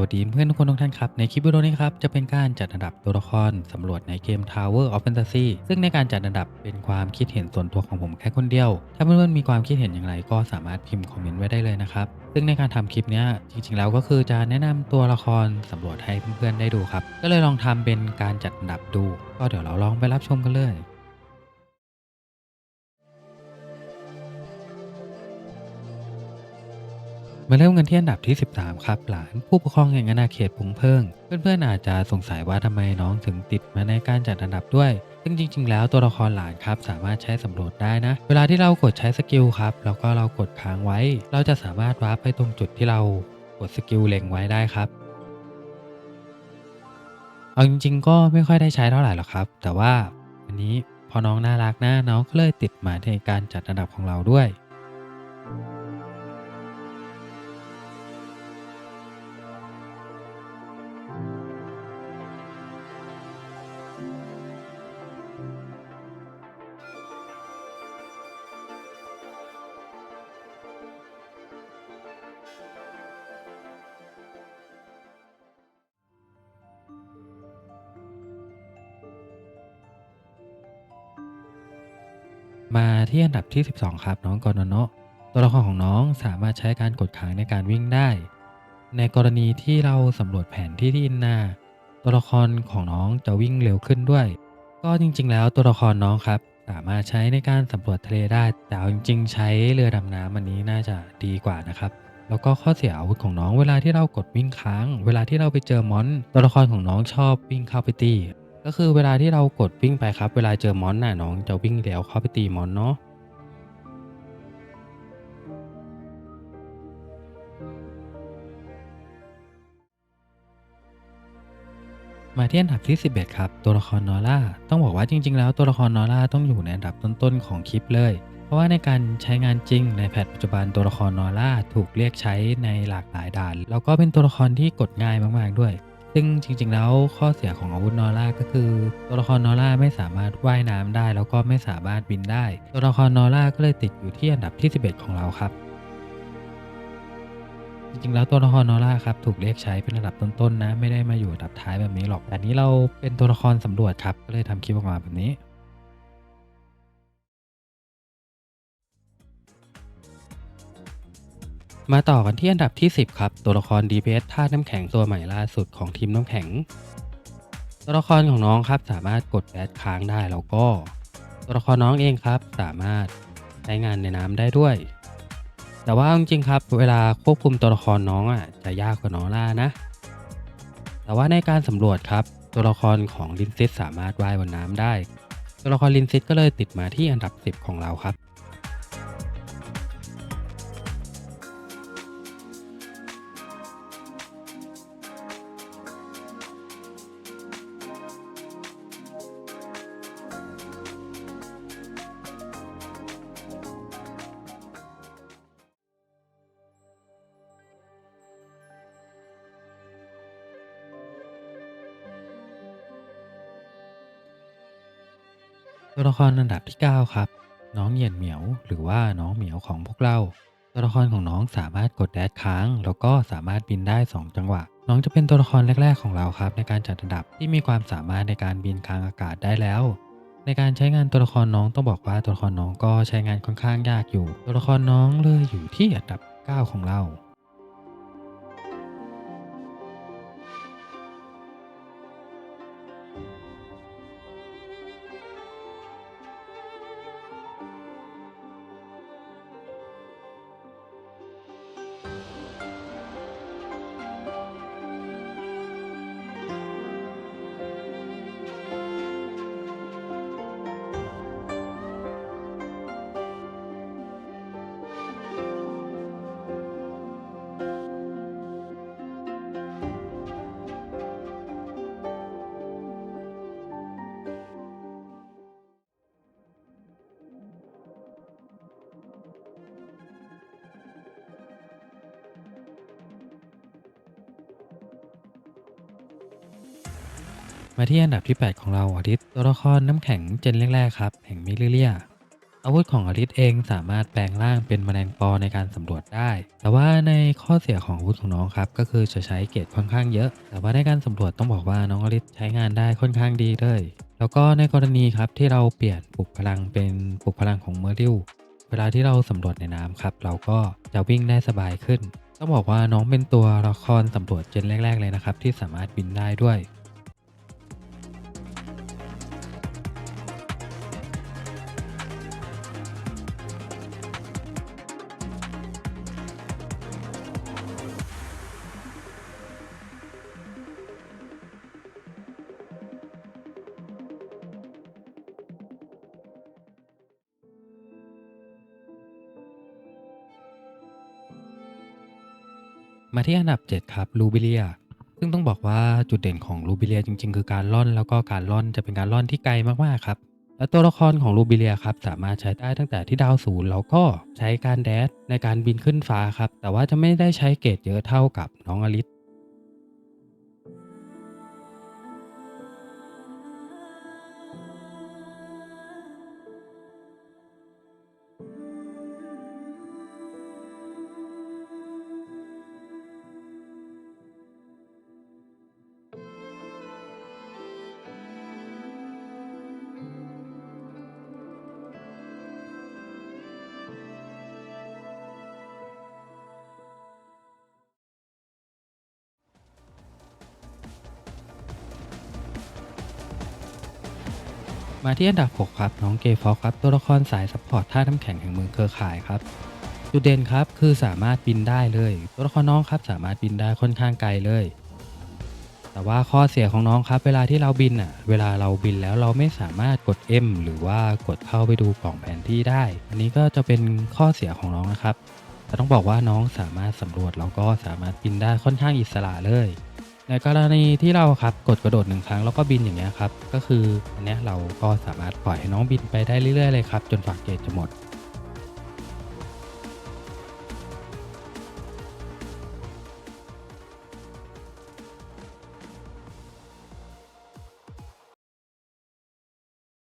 วัสดีเพื่อนทุกคนทุกท่านครับ ในคลิปวิดีโอนี้ครับจะเป็นการจัดอันดับตัวละครสำรวจในเกม Tower of Fantasy ซึ่งในการจัดอันดับเป็นความคิดเห็นส่วนตัวของผมแค่คนเดียว ถ้าเพื่อนๆมีความคิดเห็นอย่างไรก็สามารถพิมพ์คอมเมนต์ไว้ได้เลยนะครับ ซึ่งในการทำคลิปนี้จริงๆแล้วก็คือจะแนะนำตัวละครสำรวจให้เพื่อนๆได้ดูครับ ก็เลยลองทำเป็นการจัดอันดับดู ก็เดี๋ยวเราลองไปรับชมกันเลย มาเริ่มกันที่อันดับที่ 13 ครับหลานผู้ปกครองแห่งอาณาเขตพุงเพิงเพื่อนๆอาจจะสงสัยว่าทำไมน้องถึงติดมาในการจัดอันดับด้วยซึ่งจริง ๆ แล้วตัวละครหลานครับสามารถใช้สำรวจได้นะ เวลาที่เรากดใช้สกิลครับแล้วก็เรากดค้างไว้ เราจะสามารถวาร์ปไปตรงจุดที่เรากดสกิลเล็งไว้ได้ครับเอาจริง ๆ ก็ไม่ค่อยได้ใช้เท่าไหร่หรอกครับ แต่ว่าอันนี้พอน้องน่ารักนะน้องก็เลยติดมาในการจัดอันดับของเราด้วย มาที่อันดับที่ 12 ครับน้องกอโนะตัวละครของน้องสามารถใช้การกดค้างในการวิ่งได้ ในกรณีที่เราสำรวจแผนที่ที่อินนา ตัวละครของน้องจะวิ่งเร็วขึ้นด้วย ก็จริง ๆ แล้วตัวละครน้องครับสามารถใช้ในการสำรวจทะเลได้แต่เอาจริง ๆ ใช้เรือดำน้ำอันนี้น่าจะดีกว่านะครับแล้วก็ข้อเสียอาวุธของน้องเวลาที่เรากดวิ่งค้าง เวลาที่เราไปเจอมอน ตัวละครของน้องชอบวิ่งเข้าไปตี ก็คือเวลาที่เรากดวิ่งไปครับ เวลาเจอมอนน่ะน้องจะวิ่งเดี่ยวเข้าไปตีมอนเนาะมาที่อันดับที่ 11 ครับ ตัวละครนอร่าต้องบอกว่าจริง ๆ แล้วตัวละครนอร่าต้องอยู่ในอันดับต้นๆของคลิปเลย เพราะว่าในการใช้งานจริงในแพทปัจจุบันตัวละครนอร่าถูกเรียกใช้ในหลากหลายด่าน แล้วก็เป็นตัวละครที่กดง่ายมากๆด้วย ซึ่งจริงๆแล้วข้อเสียของอาวุธนอร่าก็คือ ตัวละครนอร่าไม่สามารถว่ายน้ำได้ แล้วก็ไม่สามารถบินได้ ตัวละครนอร่าก็เลยติดอยู่ที่อันดับที่ 11 ของเราครับ จริงๆแล้วตัวละครนอร่าครับถูกเรียกใช้เป็นระดับต้นๆนะ ไม่ได้มาอยู่อันดับท้ายแบบนี้หรอกแต่นี้เราเป็นตัวละครสำรวจครับก็เลยทำคลิปออกมาแบบนี้ มาต่อกันที่อันดับที่ 10 ครับ ตัวละคร DPS ธาตุน้ำแข็งตัวใหม่ล่าสุดของทีมน้ำแข็ง ตัวละครของน้องครับสามารถกดแอดค้างได้แล้วก็ ตัวละครน้องเองครับสามารถใช้งานในน้ำได้ด้วย แต่ว่าจริงๆครับ เวลาควบคุมตัวละครน้องอะจะยากกว่าน้อร่านะ แต่ว่าในการสำรวจครับ ตัวละครของลินซิสสามารถว่ายบนน้ำได้ ตัวละครลินซิสก็เลยติดมาที่อันดับ 10 ของเราครับ ตัวละครอันดับที่ 9 ครับ น้องเหยียนเหมียว หรือว่าน้องเหมียวของพวกเรา ตัวละครของน้องสามารถกดแดดค้าง แล้วก็สามารถบินได้ 2 จังหวะ น้องจะเป็นตัวละครแรก ๆของเราครับ ในการจัดอันดับที่มีความสามารถในการบินกลางอากาศได้แล้ว ในการใช้งานตัวละครน้องต้องบอกว่าตัวละครน้องก็ใช้งานค่อนข้างยากอยู่ ตัวละครน้องเลยอยู่ที่อันดับ 9 ของเรา มาที่อันดับที่ 8 ของเราอาทิตย์ตัวละครน้ำแข็งเจนแรกๆครับแห่งมิลิเลียอาวุธของอลิสเองสามารถแปลงร่างเป็นแมลงปอในการสำรวจได้ แต่ว่าในข้อเสียของอาวุธของน้องครับ ก็คือจะใช้เกรดค่อนข้างเยอะ แต่ว่าในการสำรวจต้องบอกว่าน้องอลิสใช้งานได้ค่อนข้างดีเลย แล้วก็ในกรณีครับที่เราเปลี่ยนปลุกพลังเป็นปลุกพลังของเมอริลเวลาที่เราสำรวจในน้ำครับ เราก็จะวิ่งได้สบายขึ้น ต้องบอกว่าน้องเป็นตัวละครสำรวจเจนแรก ๆ เลยนะครับที่สามารถบินได้ด้วย มาที่อันดับ 7 ครับลูบิเลียซึ่งต้องบอกว่าจุดเด่นของลูบิเลียจริง ๆ คือการล่อนแล้วก็การล่อนจะเป็นการล่อนที่ไกลมากๆครับและตัวละครของลูบิเลียครับสามารถใช้ได้ตั้งแต่ที่ดาวศูนย์แล้วก็ใช้การแดดในการบินขึ้นฟ้าครับแต่ว่าจะไม่ได้ใช้เกรดเยอะเท่ากับน้องอลิส มาที่อันดับ 6 ครับน้องเกฟอกครับตัวละครสายซัพพอร์ตท่าน้ำแข็งแห่งเมืองเครือข่ายครับจุดเด่นครับคือสามารถบินได้เลย ตัวละครน้องครับสามารถบินได้ค่อนข้างไกลเลย แต่ว่าข้อเสียของน้องครับ เวลาที่เราบินอะ เวลาเราบินแล้วเราไม่สามารถกด M หรือว่ากดเข้าไปดูกล่องแผนที่ได้ อันนี้ก็จะเป็นข้อเสียของน้องนะครับแต่ต้องบอกว่าน้องสามารถสำรวจแล้วก็สามารถบินได้ค่อนข้างอิสระเลย ในกรณีที่เราครับกดกระโดดหนึ่งครั้งแล้วก็บินอย่างเงี้ยครับก็คืออันเนี้ยเราก็สามารถปล่อยให้น้องบินไปได้เรื่อยๆเลยครับจนฝากเกจจะหมด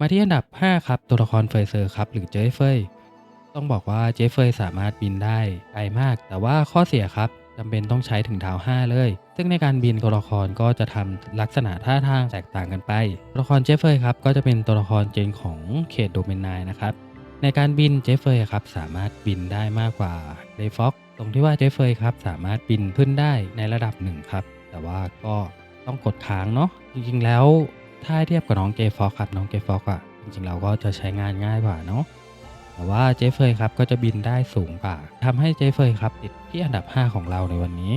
มาที่อันดับ 5 ครับ ตัวละครเฟยเซอร์ครับหรือเจฟเฟยต้องบอกว่าเจฟเฟยสามารถบินได้ไกลมาก แต่ว่าข้อเสียครับ จำเป็นต้องใช้ถึงดา5 เลย ซึ่งในการบินตัวละครก็จะทำลักษณะท่าทางแตกต่างกันไป ตัวละครเจฟเฟยครับก็จะเป็นตัวละครเจนของเขตโดเมนไนนะครับ ในการบินเจฟเฟยครับสามารถบินได้มากกว่าเดฟ็อกตรงที่ว่าเจฟเฟยครับสามารถบินขึ้นได้ในระดับหนึ่งครับ แต่ว่าก็ต้องกดค้างเนาะ จริงๆแล้วถ้าเทียบกับน้องเกฟ็อกครับน้องเกฟ็อกอะจริงๆเราก็จะใช้งานง่ายกว่าเนาะ แต่ว่าเจฟเฟย์ครับก็จะบินได้สูงกว่าทำให้เจฟเฟย์ครับติดที่อันดับ 5 ของเราในวันนี้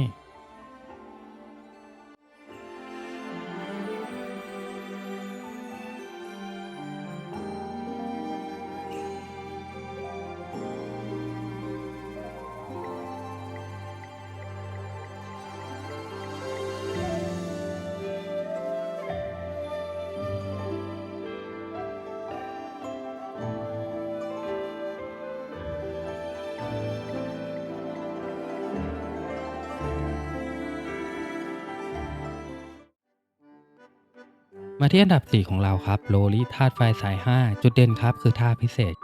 มาที่อันดับ 4 ของเราครับโลลิธาตุไฟสาย 5 จุดเด่นครับคือท่าพิเศษ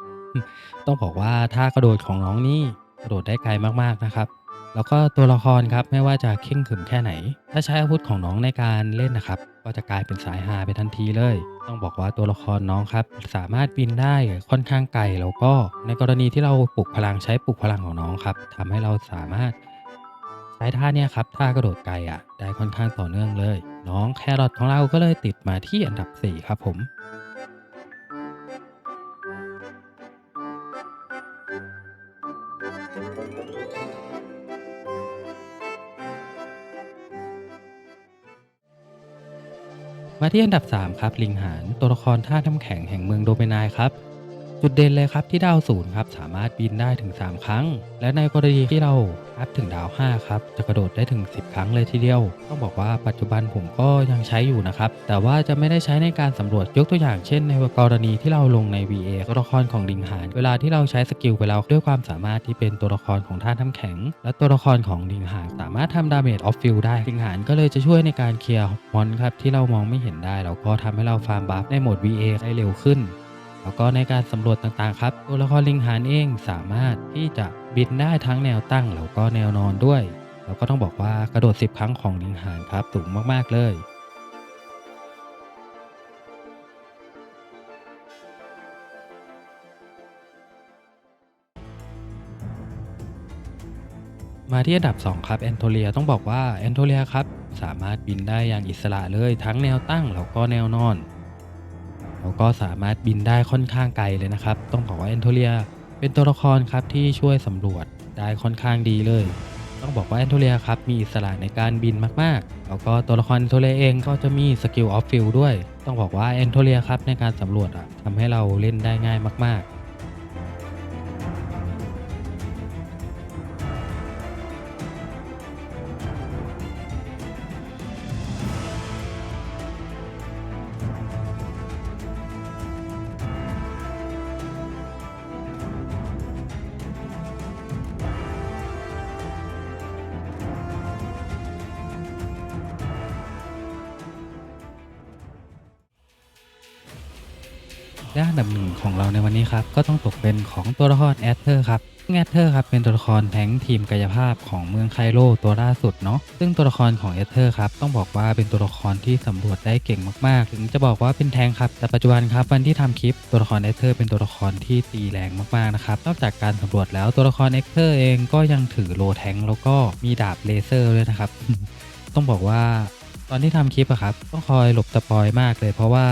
ต้องบอกว่าท่ากระโดดของน้องนี่กระโดดได้ไกลมากๆนะครับ แล้วก็ตัวละครครับไม่ว่าจะเข่งขึมแค่ไหน ถ้าใช้อาวุธของน้องในการเล่นนะครับ ก็จะกลายเป็นสายฮาไปทันทีเลย ต้องบอกว่าตัวละครน้องครับสามารถบินได้ค่อนข้างไกลแล้วก็ในกรณีที่เราปลุกพลังใช้ปลุกพลังของน้องครับทำให้เราสามารถ ใช้ท่าเนี่ยครับท่ากระโดดไกลอะ ได้ค่อนข้างต่อเนื่องเลย น้องแครอทของเราก็เลยติดมาที่อันดับ 4 ครับผมมาที่อันดับ 3 ครับ ลิงหานตัวละครท่าน้ำแข็งแห่งเมืองโดเมนายครับ จุดเด่นเลยครับที่ดาวศูนย์ครับสามารถบินได้ถึง 3 ครั้ง และในกรณีที่เราอัพถึงดาว 5 ครับ จะกระโดดได้ถึง 10 ครั้งเลยทีเดียว ต้องบอกว่าปัจจุบันผมก็ยังใช้อยู่นะครับ แต่ว่าจะไม่ได้ใช้ในการสำรวจยกตัวอย่างเช่น ในกรณีที่เราลงใน VA ตัวละครของลิงหาน เวลาที่เราใช้สกิลไปแล้วด้วยความสามารถที่เป็นตัวละครของท่าน้ำแข็ง และตัวละครของลิงหานสามารถทำดาเมจออฟฟิลได้ลิงหานก็เลยจะช่วยในการเคลียร์มอนครับที่เรามองไม่เห็นได้แล้วก็ทำให้เราฟาร์มบัฟในโหมด VA ได้เร็วขึ้น แล้วก็ในการสำรวจต่างๆครับ ตัวละครลิงหานเองสามารถที่จะบินได้ทั้งแนวตั้งแล้วก็แนวนอนด้วย แล้วก็ต้องบอกว่ากระโดด 10 ครั้งของลิงหานครับสูงมากๆเลยมาที่อันดับ 2 ครับแอนโทเลียต้องบอกว่าแอนโทเลียครับ สามารถบินได้อย่างอิสระเลยทั้งแนวตั้งแล้วก็แนวนอน แล้วก็สามารถบินได้ค่อนข้างไกลเลยนะครับ ต้องบอกว่าแอนโทเลียเป็นตัวละครครับที่ช่วยสำรวจได้ค่อนข้างดีเลย ต้องบอกว่าแอนโทเลียครับมีอิสระในการบินมากๆ แล้วก็ตัวละครแอนโทเลียเองก็จะมีสกิลออฟฟิลด้วย ต้องบอกว่าแอนโทเลียครับในการสำรวจอะทำให้เราเล่นได้ง่ายมากๆ และอันดับหนึ่งของเราในวันนี้ครับก็ต้องตกเป็นของตัวละครแอดเธอร์ครับแอดเธอร์ครับเป็นตัวละครแท้งทีมกายภาพของเมืองไคโรตัวล่าสุดเนาะซึ่งตัวละครของแอดเธอร์ครับต้องบอกว่าเป็นตัวละครที่สำรวจได้เก่งมากๆ ถึงจะบอกว่าเป็นแทงครับแต่ปัจจุบันครับวันที่ทำคลิปตัวละครแอดเธอร์เป็นตัวละครที่ตีแรงมากๆนะครับนอกจากการสำรวจแล้วตัวละครแอดเธอร์เองก็ยังถือโลแทงแล้วก็มีดาบเลเซอร์ด้วยนะครับต้องบอกว่า ตอนที่ทำคลิปอะครับต้องคอยหลบสปอยมากเลย เพราะว่า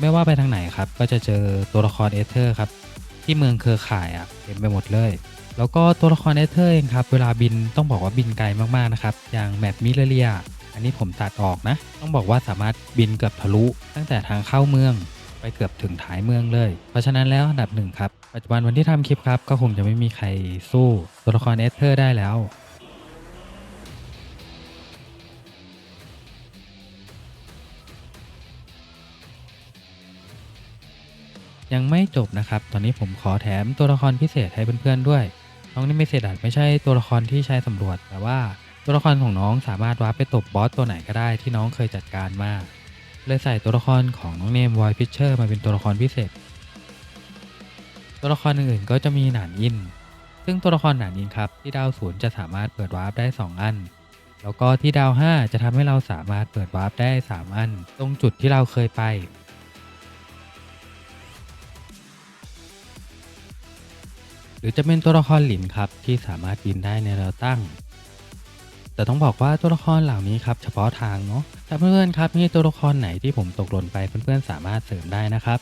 ไม่ว่าไปทางไหนครับ ก็จะเจอตัวละครเอเธอร์ครับ ที่เมืองเครือข่ายอะเต็มไปหมดเลย แล้วก็ตัวละครเอเธอร์เองครับ เวลาบินต้องบอกว่าบินไกลมากๆนะครับ อย่างแมปมิเลเรีย อันนี้ผมตัดออกนะ ต้องบอกว่าสามารถบินเกือบทะลุ ตั้งแต่ทางเข้าเมืองไปเกือบถึงท้ายเมืองเลย เพราะฉะนั้นแล้วอันดับหนึ่งครับปัจจุบันวันที่ทำคลิปครับก็คงจะไม่มีใครสู้ตัวละครเอเธอร์ได้แล้ว ยังไม่จบนะครับ ตอนนี้ผมขอแถมตัวละครพิเศษให้เพื่อนๆด้วย น้องนี่ไม่เศษอาจไม่ใช่ตัวละครที่ใช้สำรวจ แต่ว่าตัวละครของน้องสามารถวาร์ปไปตบบอสตัวไหนก็ได้ที่น้องเคยจัดการมาเลยใส่ตัวละครของน้องเนมวอยพิชเชอร์มาเป็นตัวละครพิเศษ ตัวละครอื่นๆก็จะมีหนานอิน ซึ่งตัวละครหนานอินครับที่ดาวศูนย์จะสามารถเปิดวาร์ปได้ 2 อัน แล้วก็ที่ดาว 5 จะทำให้เราสามารถเปิดวาร์ปได้ 3 อัน ตรงจุดที่เราเคยไป รือจะเป็นตัวละครหลินครับที่สามารถบินได้ในแนวตั้ง แต่ต้องบอกว่าตัวละครเหล่านี้ครับเฉพาะทางเนาะถ้าเพื่อนๆครับมีตัวละครไหนที่ผมตกหล่นไปเพื่อนๆสามารถเสริมได้นะครับ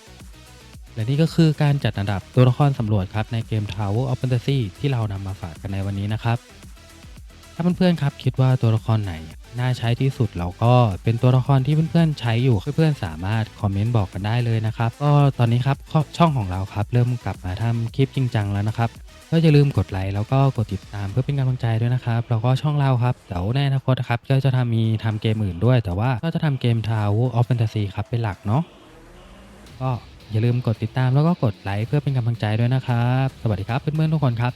และนี่ก็คือการจัดอันดับตัวละครสำรวจครับในเกม Tower of Fantasy ที่เรานำมาฝากกันในวันนี้นะครับ ถ้าเพื่อนๆครับคิดว่าตัวละครไหนน่าใช้ที่สุดเราก็เป็นตัวละครที่เพื่อนๆใช้อยู่เพื่อนๆสามารถคอมเมนต์บอกกันได้เลยนะครับก็ตอนนี้ครับช่องของเราครับเริ่มกลับมาทำคลิปจริงจังแล้วนะครับก็อย่าลืมกดไลค์แล้วก็กดติดตามเพื่อเป็นกำลังใจด้วยนะครับแล้วก็ช่องเราครับเดี๋ยวในอนาคตครับก็จะทำมีทำเกมอื่นด้วย แต่ว่าก็จะทำเกม Tower of Fantasy ครับเป็นหลักเนาะก็อย่าลืมกดติดตามแล้วก็กดไลค์เพื่อเป็นกำลังใจด้วยนะครับ สวัสดีครับเพื่อนๆทุกคนครับ